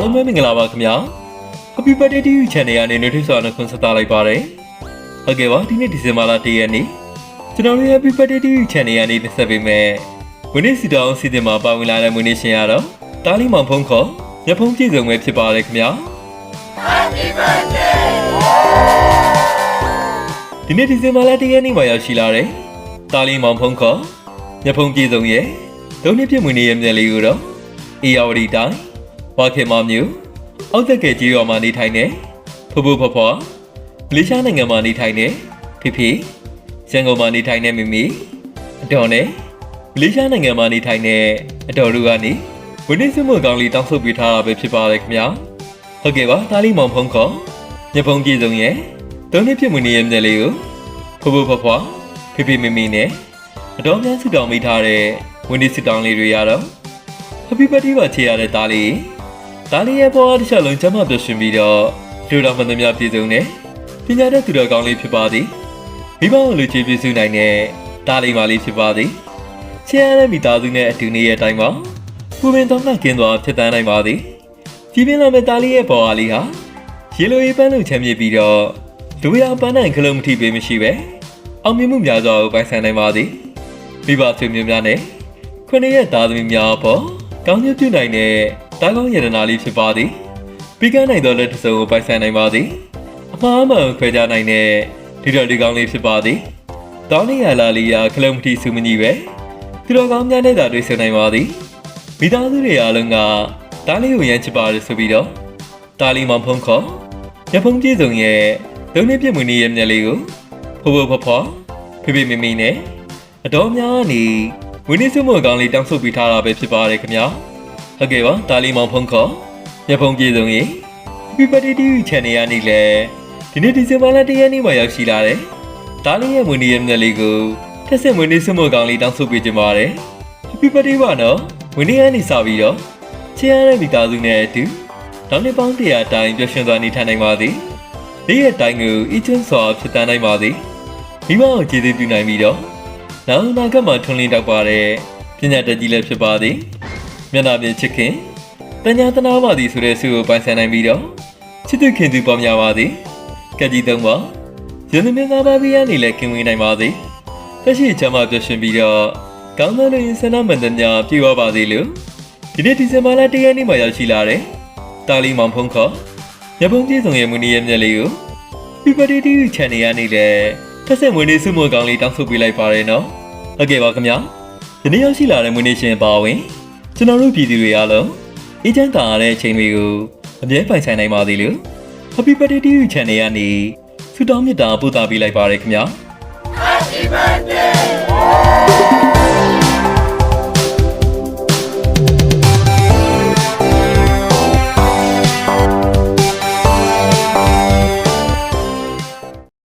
အားလုံးပဲမင်္ဂလာပါခင်ဗျာ Happy Birthday to you Channel ကနေနှွေးထွေးစွာနဲ့ခွန်ဆက်သလိုက်ပါတယ်ဟုတ်ကဲ့ပါဒီနေ့ဒီဇင်ဘာလ၁ရက်နေ့ကျွန်တော်တို့ Happy Birthday to you Channel ကနေတင်ဆက်ပေးမယ်ဝင်းနေစီတောင်းစီတင်မှာပါဝင်လာတဲ့မွေးနေ့ရှင်ရတော့တားလီမောင်ဖုံးခေါ်ရဖုံးပြည်စုံပဲဖြစ်ပါတယ်ခင်ဗျာ Happy Birthday ဒီနေ့ဒီဇင်ဘာလ၁ရက်နေ့မှာရောက်ရှိလာတဲ့တားလီမောင်ဖုံးခေါ်ရဖုံးပြည်စုံရဲ့ဒုံနှစ်ပြည့်မွေးနေ့ရဲ့မြက်လေးကိုတော့အေယာဝတီတိုင်း ဝါခေမမျိုးအောက်သက်ကဲကြီးရွာမှာနေထိုင်နေဖဖဖဖွားမလေးရှားနိုင်ငံမှာနေထိုင်နေဖေဖေရန်ကုန်မှာနေထိုင်နေမိမိအတော်နဲ့မလေးရှားနိုင်ငံမှာနေထိုင်နေအတော်တို့ကနေဝင်းနေစမှုအကောင်လေးတောင်းဆုပ်ပေးထားတာပဲဖြစ်ပါတယ်ခင်ဗျာဟုတ်ကဲ့ပါတားလီမောင်ဖုံးခေါ်ညဖုံးပြည်စုံရဲ့ဒုံနှစ်ပြည့်မွေးနေ့ရဲ့မြက်လေးကိုဖဖဖဖွားဖေဖေမိမိနဲ့အတော်များစုတောင်းမိထားတဲ့ဝင်းနေစစ်တောင်းလေးတွေရတော့ Happy birthday ပါချေရတဲ့သားလေး သားလေးရဲ့ဘဝတစ်ချက်လုံးကျမ်းမာပျော်ရွှင်ပြီးတော့လူတော်မှန်သမျှပြည်စုံနဲ့ပညာတတ်သူတော်ကောင်းလေးဖြစ်ပါသည်မိဘကိုလူချေပြည့်စုံနိုင်တဲ့သားလေးမလေးဖြစ်ပါသည်ချေရတဲ့မိသားစုနဲ့အတူနေရတဲ့အတိုင်းမှာပူပင်တော့နှကင်းသွားဖြစ်တန်းနိုင်ပါသည်ကြီးပြင်းလာမဲ့သားလေးရဲ့ဘဝလေးဟာရေလိုရေးပန်းလို့ချမ်းမြေပြီးတော့လူရပန်းနိုင်ခလုံးမထိပေးမရှိပဲအောင်မြင်မှုများစွာကိုပိုင်ဆိုင်နိုင်ပါသည်မိဘဆွေမျိုးများနဲ့ခွင့်ရဲ့သားသမီးများပေါ်ကောင်းကျိုးပြုနိုင်တဲ့ တားကောင်းယန္တနာလေးဖြစ်ပါသည်ပြီးကန်းနိုင်သောလက်တစ်စုံကိုပိုင်ဆိုင်နိုင်ပါသည်အမှားမှန်ခွဲခြားနိုင်တဲ့ဒီတော်ဒီကောင်းလေးဖြစ်ပါသည်တောင်းနေရလာလီယာခလုံးမတိစုမကြီးပဲဒီတော်ကောင်းများနဲ့သာတွေ့ဆုံနိုင်ပါသည်မိသားစုတွေအားလုံးကတားလေးကိုရမ်းချစ်ပါတယ်ဆိုပြီးတော့တားလီမောင်ဖုံးခေါ်ရဖုံးပြေဆုံးရဲ့လုံနေပြည့်မွေနေရဲ့မျက်လေးကိုဖိုးဖိုးဖွားဖွားဖေဖေမေမေနဲ့အတော်များနေဝင်းနေစုမအကောင်လေးတောင်းဆုပ်ပေးထားတာပဲဖြစ်ပါတယ်ခင်ဗျာ ဟုတ်ကဲ့ပါတာလီမောင်ဖုံးခေါ်ရဖုံးပြေဆုံးရဲ့ Happy Birthday to you channel ရနေလေဒီနေ့ဒီဇင်ဘာလ၁ရက်နေ့မှာရောက်ရှိလာတယ်တာလီရဲ့မွေနေရဲ့မျက်လေးကိုထက်ဆင့်မွေနေစုမအကောင်လေးတောင်းဆုပ်ပေးကြပါရယ် Happy Birthday ပါနော်မွေနေရနေစပြီးတော့ချစ်ရတဲ့မိသားစုနဲ့အတူတောင်းနေပေါင်းတရာအတိုင်းပျော်ရွှင်စွာနေထိုင်နိုင်ပါသည်နေ့ရက်တိုင်းကိုအချင်းစွာဖြစ်တန်းနိုင်ပါသည်မိဘကိုကျေးဇူးပြုနိုင်ပြီးတော့နောက်အနာဂတ်မှာထွန်းလင်းတောက်ပါတဲ့ပညာတတ်ကြီးလည်းဖြစ်ပါသည် မျက်နှာပြင်ချစ်ခင်တညာတနာပါသည်ဆိုတဲ့ဆုကိုပိုင်ဆိုင်နိုင်ပြီးတော့ချစ်သူခင်သူပေါ်များပါသည်ကက်ကြီးသုံးပါရန်သူမင်းသားပါဘီယာနေလည်းခင်ဝင်နိုင်ပါသည်တက်ရှိချမ်းသာပျော်ရွှင်ပြီးတော့ကောင်းသောလူရင်းဆန္ဒမှန်သမျှပြည့်ဝပါစေလို့ဒီနေ့ဒီဇင်ဘာလ၁ရက်နေ့မှာရောက်ရှိလာတဲ့တာလီမောင်ဖုံးခေါ်ရပုံပြည်စုံရဲ့မူနီရဲ့မျက်လေးကို Happy Birthday to you channel ရနေလေထက်ဆက်မွေးနေ့စုမကောင်းလေးတောင်းဆိုပေးလိုက်ပါရနော်ဟုတ်ကဲ့ပါခင်ဗျာဒီနေ့ရောက်ရှိလာတဲ့မွေးနေ့ရှင်ပါဝင် ကျွန်တော်တို့ပြည်သူတွေအားလုံးအေးချမ်းသာရတဲ့အချိန်တွေကိုအမြဲပိုင်ဆိုင်နိုင်ပါသေးလို့ Happy Birthday to you channel ရနေဆုတောင်းမေတ္တာပို့သပေးလိုက်ပါရခင်ဗျာ Happy birthday